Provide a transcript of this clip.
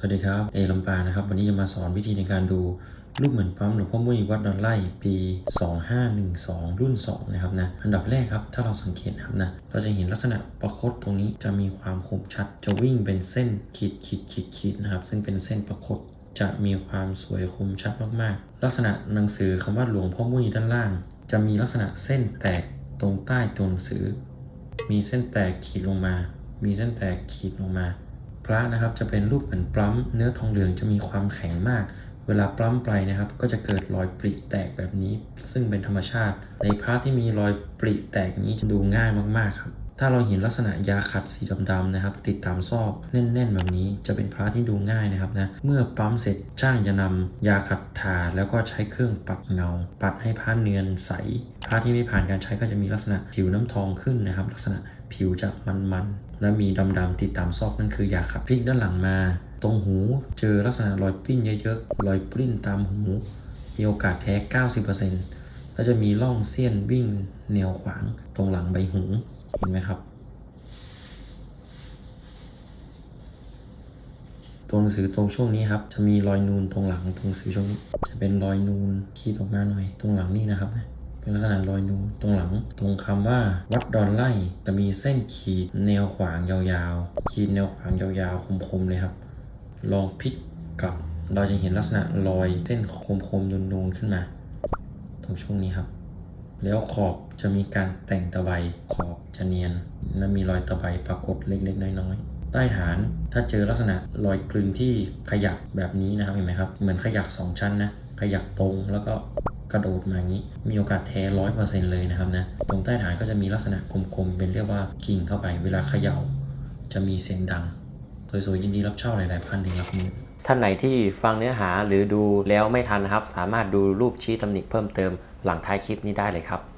สวัสดีครับ เอลำปานะครับ วันนี้จะมาสอนวิธีในการดูรูปเหมือนปั๊มหลวงพ่อมุ้ยวัดดอนไล่ปี 2512 รุ่น 2 นะครับนะ อันดับแรกครับ ถ้าเราสังเกตนะครับนะ เราจะเห็นลักษณะประคตตรงนี้จะมีความคมชัด จะวิ่งเป็นเส้นขีดขีดขีดขีดนะครับ ซึ่งเป็นเส้นประคตจะมีความสวยคมชัดมากๆ ลักษณะหนังสือคำว่าหลวงพ่อมุ้ยด้านล่าง จะมีลักษณะเส้นแตกตรงใต้ตัวหนังสือ มีเส้นแตกขีดลงมา มีเส้นแตกขีดลงมา พระนะครับจะเป็นรูปเหมือนปลั๊มเนื้อทองเหลืองจะมีความแข็งมาก เวลาปลั๊มไปนะครับ ก็จะเกิดรอยปริแตกแบบนี้ ซึ่งเป็นธรรมชาติ ในพระที่มีรอยปริแตกนี้จะดูง่ายมากๆครับ ถ้าเราเห็นลักษณะยาขัดสีดำๆนะครับ ติดตามซอกแน่นๆแบบนี้จะเป็นพระที่ดูง่ายนะครับนะเมื่อปั๊มเสร็จช่างจะนำยาขัดทาแล้วก็ใช้เครื่องปัดเงา ปัดให้ผ้าเนียนใสผ้าที่ไม่ผ่านการใช้ก็จะมีลักษณะผิวน้ำทองขึ้นนะครับ ลักษณะผิวจะมันๆและมีดำๆติดตามซอกนั่นคือยาขัดพลิกด้านหลังมา ตรงหูเจอลักษณะรอยปิ้นเยอะๆรอยปริ้นตามหูมีโอกาสแท้ 90%แล้วจะมีร่องเสี้ยนวิ่งแนวขวางตรงหลังใบหู เห็นไหมครับ ตัวหนังสือตรงช่วงนี้ครับ จะมีรอยนูนตรงหลังตรงหนังสือช่วงนี้จะเป็นรอยนูนขีดออกมาหน่อย ตรงหลังนี่นะครับเป็นลักษณะรอยนูนตรงหลัง ตรงคำว่าวัดดอนไล่จะมีเส้นขีดแนวขวางยาวๆ ขีดแนวขวางยาวๆคมๆเลยครับ ลองพลิกกลับเราจะเห็นลักษณะรอยเส้นคมๆนูนๆขึ้นมา ตรงช่วงนี้ครับ แล้วขอบจะมีการแต่งตะไบขอบจะเนียน และมีรอยตะไบปรากฏเล็กๆ น้อยๆ ใต้ฐานถ้าเจอลักษณะรอยกลึงที่ขยักแบบนี้นะครับเห็นไหมครับ เหมือนขยัก 2 ชั้นนะขยักตรงแล้วก็กระโดดมาอย่างนี้ มีโอกาสแท้ร้อยเปอร์เซ็นต์เลยนะครับนะตรงใต้ฐานก็จะมีลักษณะกลมๆ เป็นเรียกว่ากิ่งเข้าไป เวลาเขย่า จะมีเสียงดัง สวยๆยินดีรับเช่าหลายๆพันถึงหลักหมื่นท่านไหนที่ฟังเนื้อหาหรือดูแล้วไม่ทันนะครับ สามารถดูรูปชี้ตำหนิเพิ่มเติม หลังท้ายคลิปนี้ได้เลยครับ